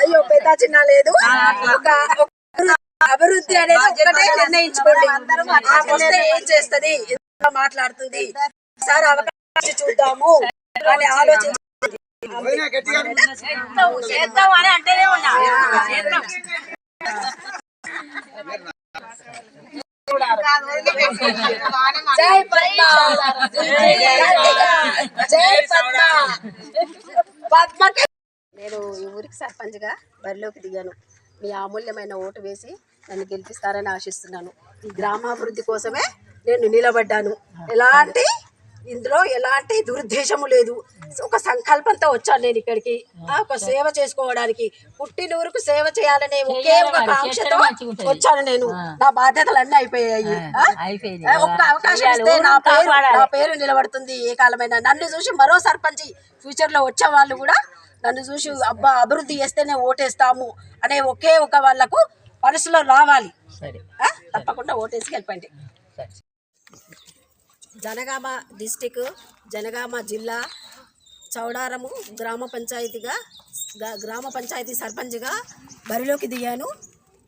అయ్యో పెద్ద చిన్న లేదు. అభివృద్ధి అనేది నిర్ణయించుకోండి. వస్తే ఏం చేస్తది? ఎంత మాట్లాడుతుంది? సార్ అవకాశం చూద్దాము. అని ఆలోచించి చేద్దాం అని అంటేనే ఉన్నా. చేద్దాం. జై పద్మ. జై పద్మ. నేను ఈ ఊరికి సర్పంచ్గా బరిలోకి దిగాను. మీ అమూల్యమైన ఓటు వేసి నన్ను గెలిపిస్తారని ఆశిస్తున్నాను. ఈ గ్రామాభివృద్ధి కోసమే నేను నిలబడ్డాను. ఎలాంటి ఇందులో ఎలాంటి దురుద్దేశము లేదు. ఒక సంకల్పంతో వచ్చాను నేను ఇక్కడికి. ఒక సేవ చేసుకోవడానికి పుట్టినూరుకు సేవ చేయాలనే ఒకే ఒక కాంక్షతో వచ్చాను నేను. నా బాధ్యతలు అన్నీ అయిపోయాయి ఒక్క అవకాశం ఇస్తే నా పేరు నా పేరు నిలబడుతుంది ఏ కాలమైనా. నన్ను చూసి మరో సర్పంచ్ ఫ్యూచర్లో వచ్చే వాళ్ళు కూడా నన్ను చూసి అబ్బా అభివృద్ధి చేస్తేనే ఓటేస్తాము అనే ఒకే ఒక వాళ్ళకు మనసులో రావాలి? తప్పకుండా ఓటేసి గెలపండి. జనగామ డిస్టిక్ జనగామ జిల్లా చౌడారము గ్రామ పంచాయతీగా గ- గ్రామ పంచాయతీ సర్పంచ్గా బరిలోకి దిగాను.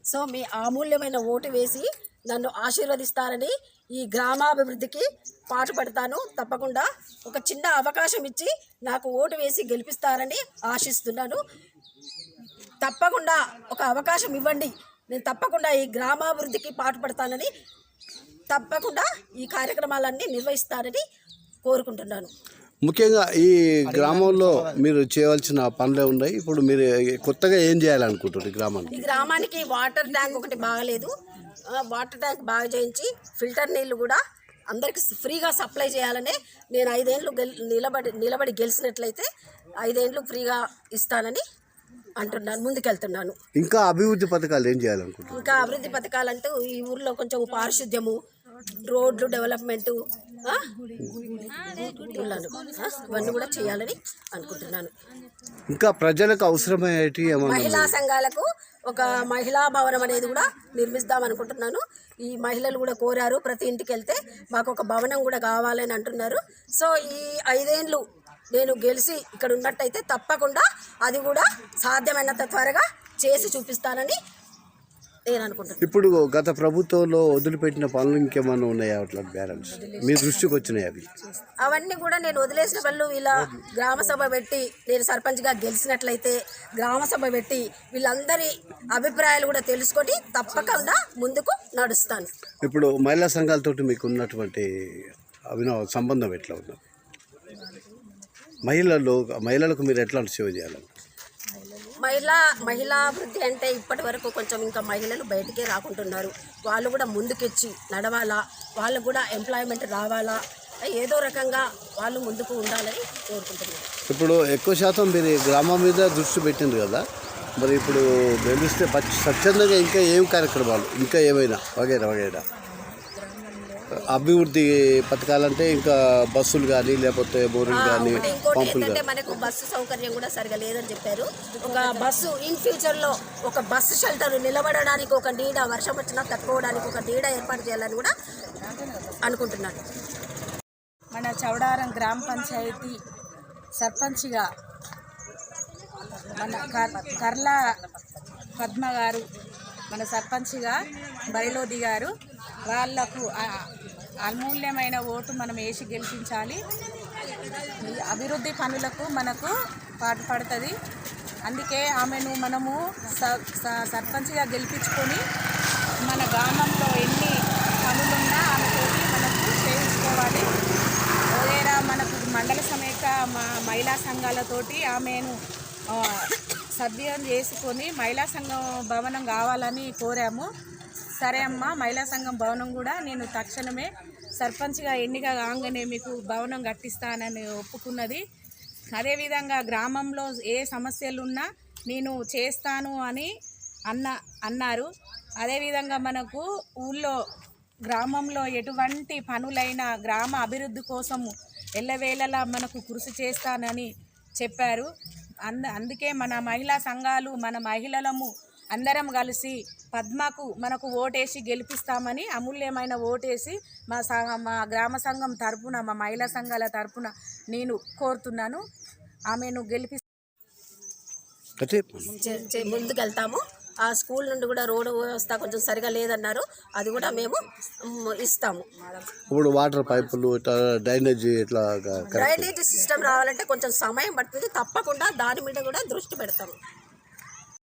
సో మీ అమూల్యమైన ఓటు వేసి నన్ను ఆశీర్వదిస్తారని ఈ గ్రామాభివృద్ధికి పాటుపడతాను తప్పకుండా ఒక చిన్న అవకాశం ఇచ్చి నాకు ఓటు వేసి గెలిపిస్తారని ఆశిస్తున్నాను. తప్పకుండా ఒక అవకాశం ఇవ్వండి. నేను తప్పకుండా ఈ గ్రామాభివృద్ధికి పాటుపడతానని తప్పకుండా ఈ కార్యక్రమాలన్నీ నిర్వహిస్తారని కోరుకుంటున్నాను. ముఖ్యంగా ఈ గ్రామంలో మీరు చేయవలసిన పనులే ఉన్నాయి. ఇప్పుడు మీరు కొత్తగా ఏం చేయాలనుకుంటున్నారు ఈ గ్రామాన్ని ఈ గ్రామానికి వాటర్ ట్యాంక్ ఒకటి బాగలేదు. వాటర్ ట్యాంక్ బాగా చేయించి ఫిల్టర్ నీళ్ళు కూడా అందరికి ఫ్రీగా సప్లై చేయాలనే నేను గెల్ నిలబడి నిలబడి గెలిచినట్లయితే ఐదేండ్లు ఫ్రీగా ఇస్తానని అంటున్నాను ముందుకెళ్తున్నాను. ఇంకా అభివృద్ధి పథకాలు ఏం చేయాలనుకుంటున్నారు? ఇంకా అభివృద్ధి పథకాలంటూ ఈ ఊర్లో కొంచెం పారిశుద్ధ్యము రోడ్లు డెవలప్మెంటు? ఇవన్నీ కూడా చేయాలని అనుకుంటున్నాను. ఇంకా ప్రజలకు అవసరమయ్యేటి మహిళా సంఘాలకు ఒక మహిళా భవనం అనేది కూడా నిర్మిస్తాం అనుకుంటున్నాను. ఈ మహిళలు కూడా కోరారు ప్రతి ఇంటికి వెళ్తే మాకు ఒక భవనం కూడా కావాలని అంటున్నారు. సో ఈ ఐదేండ్లు నేను గెలిచి ఇక్కడ ఉన్నట్టయితే తప్పకుండా అది కూడా సాధ్యమైనంత త్వరగా చేసి చూపిస్తానని నేను అనుకుంటున్నాను ఇప్పుడు గత ప్రభుత్వంలో వదిలిపెట్టిన పనులు ఇంకేమన్నా ఉన్నాయా? అట్లా బ్యాలెన్స్ మీ దృష్టికి వచ్చినాయి అవి? అవన్నీ కూడా నేను వదిలేసిన వాళ్ళు ఇలా గ్రామ సభ పెట్టి నేను సర్పంచ్గా గెలిచినట్లయితే గ్రామ సభ పెట్టి వీళ్ళందరి అభిప్రాయాలు కూడా తెలుసుకొని తప్పకుండా ముందుకు నడుస్తాను. ఇప్పుడు మహిళా సంఘాలతోటి మీకు ఉన్నటువంటి అభినవ సంబంధం ఎట్లా ఉందా? మహిళలు మహిళలకు మీరు ఎట్లాంటి సేవ చేయాలని మహిళా మహిళాభివృద్ధి అంటే ఇప్పటి వరకు కొంచెం ఇంకా మహిళలు బయటికే రాకుంటున్నారు. వాళ్ళు కూడా ముందుకెచ్చి నడవాలా వాళ్ళు కూడా ఎంప్లాయ్మెంట్ రావాలా ఏదో రకంగా వాళ్ళు ముందుకు ఉండాలని కోరుకుంటున్నారు. ఇప్పుడు ఎక్కువ శాతం మీరు గ్రామం మీద దృష్టి పెట్టింది కదా మరి ఇప్పుడు గెలిస్తే స్వచ్ఛందంగా ఇంకా ఏం కార్యక్రమాలు ఇంకా ఏమైనా వగైరా వగైరా? అభివృద్ధి పథకాలంటే ఇంకా బస్సులు కానీ లేకపోతే బోరింగ్ కానీ పంపులు ఏంటంటే కానీ మనకు బస్సు సౌకర్యం కూడా సరిగా లేదని చెప్పారు. ఒక బస్సు ఇన్ ఫ్యూచర్లో ఒక బస్సు షెల్టర్ నిలబడడానికి ఒక నీడ వర్షం వచ్చినా తట్టుకోవడానికి ఒక నీడ ఏర్పాటు చేయాలని కూడా అనుకుంటున్నాను. మన చౌడారం గ్రామ పంచాయతీ సర్పంచ్గా మన కర్- కర్ల పద్మ గారు మన సర్పంచ్గా బరిలో దిగారు వాళ్ళకు ఆ- అమూల్యమైన ఓటు మనం వేసి గెలిపించాలి. అభివృద్ధి పనులకు మనకు పాటుపడుతుంది అందుకే ఆమెను మనము సర్పంచ్గా గెలిపించుకొని మన గ్రామంలో ఎన్ని పనులున్నా ఆమెతోటి మనకు చేయించుకోవాలి. వేరే మనకు మండల సమేత మా మహిళా సంఘాలతోటి ఆమెను సభ్యం చేసుకొని మహిళా సంఘం భవనం కావాలని కోరాము. సరే అమ్మ మహిళా సంఘం భవనం కూడా నేను తక్షణమే సర్పంచ్గా ఎన్నిక కాగానే మీకు భవనం కట్టిస్తానని ఒప్పుకున్నది. అదేవిధంగా గ్రామంలో ఏ సమస్యలు ఉన్నా నేను చేస్తాను అని అన్న అన్నారు. అదేవిధంగా మనకు ఊళ్ళో గ్రామంలో ఎటువంటి పనులైనా గ్రామ అభివృద్ధి కోసము ఎల్లవేళలా మనకు కృషి చేస్తానని చెప్పారు. అంద అందుకే మన మహిళా సంఘాలు మన మహిళలము అందరం కలిసి పద్మకు మనకు ఓటేసి గెలిపిస్తామని అమూల్యమైన ఓటేసి మా మా గ్రామ సంఘం తరపున మా మహిళా సంఘాల తరపున నేను కోరుతున్నాను. ఆమెను గెలిపి అంటే చే- చే- ముందుకు వెళ్తాము ఆ స్కూల్ నుండి కూడా రోడ్డు వ్యవస్థ కొంచెం సరిగా లేదన్నారు. అది కూడా మేము ఇస్తాము. ఇప్పుడు వాటర్ పైపులు డ్రైనేజీ ఇట్లా డ్రైనేజ్ సిస్టమ్ రావాలంటే కొంచెం సమయం పడుతుంది. తప్పకుండా దాని మీద కూడా దృష్టి పెడతాము.